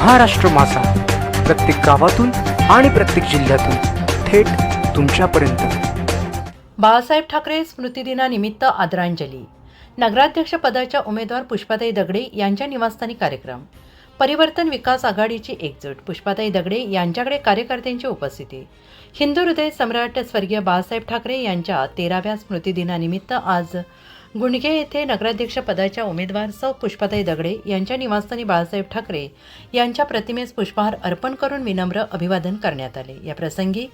महाराष्ट्र मासा प्रत्येक गावातून आणि प्रत्येक जिल्ह्यातून थेट तुमच्यापर्यंत. बाळासाहेब ठाकरे स्मृतिदिनानिमित्त आदरांजली. नगराध्यक्षपदाच्या उमेदवार पुष्पाताई दगडे यांच्या निवासस्थानी कार्यक्रम. परिवर्तन विकास आघाडीची एकजूट पुष्पाताई दगडे यांच्याकडे कार्यकर्त्यांची उपस्थिती. हिंदू हृदय सम्राट स्वर्गीय बाळासाहेब ठाकरे यांच्या तेराव्या स्मृतिदिनानिमित्त आज गुणगे येथे नगराध्यक्षपदाच्या उमेदवार सौ. पुष्पाताई दगडे यांच्या निवासस्थानी बाळासाहेब ठाकरे यांच्या प्रतिमेस पुष्पहार अर्पण करून विनम्र अभिवादन करण्यात आले. या प्रसंगी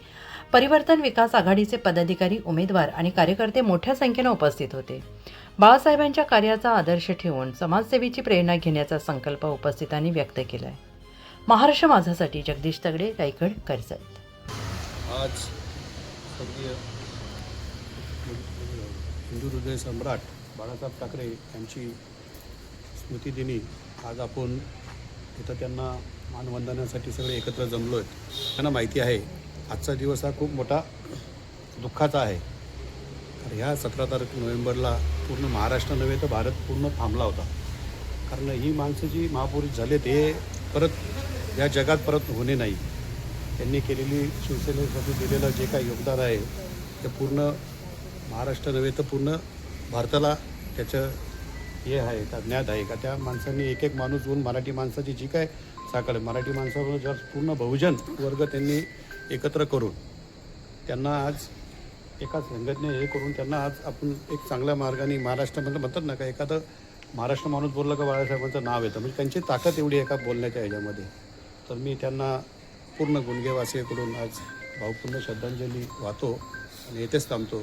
परिवर्तन विकास आघाडीचे पदाधिकारी उमेदवार आणि कार्यकर्ते मोठ्या संख्येनं उपस्थित होते. बाळासाहेबांच्या कार्याचा आदर्श ठेवून समाजसेवेची प्रेरणा घेण्याचा संकल्प उपस्थितांनी व्यक्त केला आहे महाराष्ट्र माझासाठी जगदीश तगडे रायगड कर्जत. आज हिंदू हृदय सम्राट बाळासाहेब ठाकरे यांची स्मृतिदिनी आज आपण इथं त्यांना मानवंदनासाठी सगळे एकत्र जमलो आहेत त्यांना माहिती आहे आजचा दिवस हा खूप मोठा दुःखाचा आहे. तर ह्या सतरा तारीख नोव्हेंबरला पूर्ण महाराष्ट्र नव्हे तर भारत पूर्ण थांबला होता. कारण ही माणसं जी महापुरुष झाले ते परत या जगात परत होणे नाही. त्यांनी केलेली शिवसेनेसाठी दिलेलं जे काही योगदान आहे ते पूर्ण महाराष्ट्र नव्हे तर पूर्ण भारताला त्याचं हे आहे का ज्ञात आहे का? त्या माणसांनी एक एक माणूस होऊन मराठी माणसाची जी काय साखळ मराठी माणसावर जर पूर्ण बहुजन वर्ग त्यांनी एकत्र करून त्यांना आज एका संघटने हे करून त्यांना आज आपण एक चांगल्या मार्गाने महाराष्ट्रामध्ये म्हणतात ना का एखादं महाराष्ट्र माणूस बोललं का बाळासाहेबांचं नाव येतं म्हणजे त्यांची ताकद एवढी आहे का बोलण्याच्या ह्याच्यामध्ये? तर मी त्यांना पूर्ण गुणगेवासीकडून आज भावपूर्ण श्रद्धांजली वाहतो आणि येथेच थांबतो.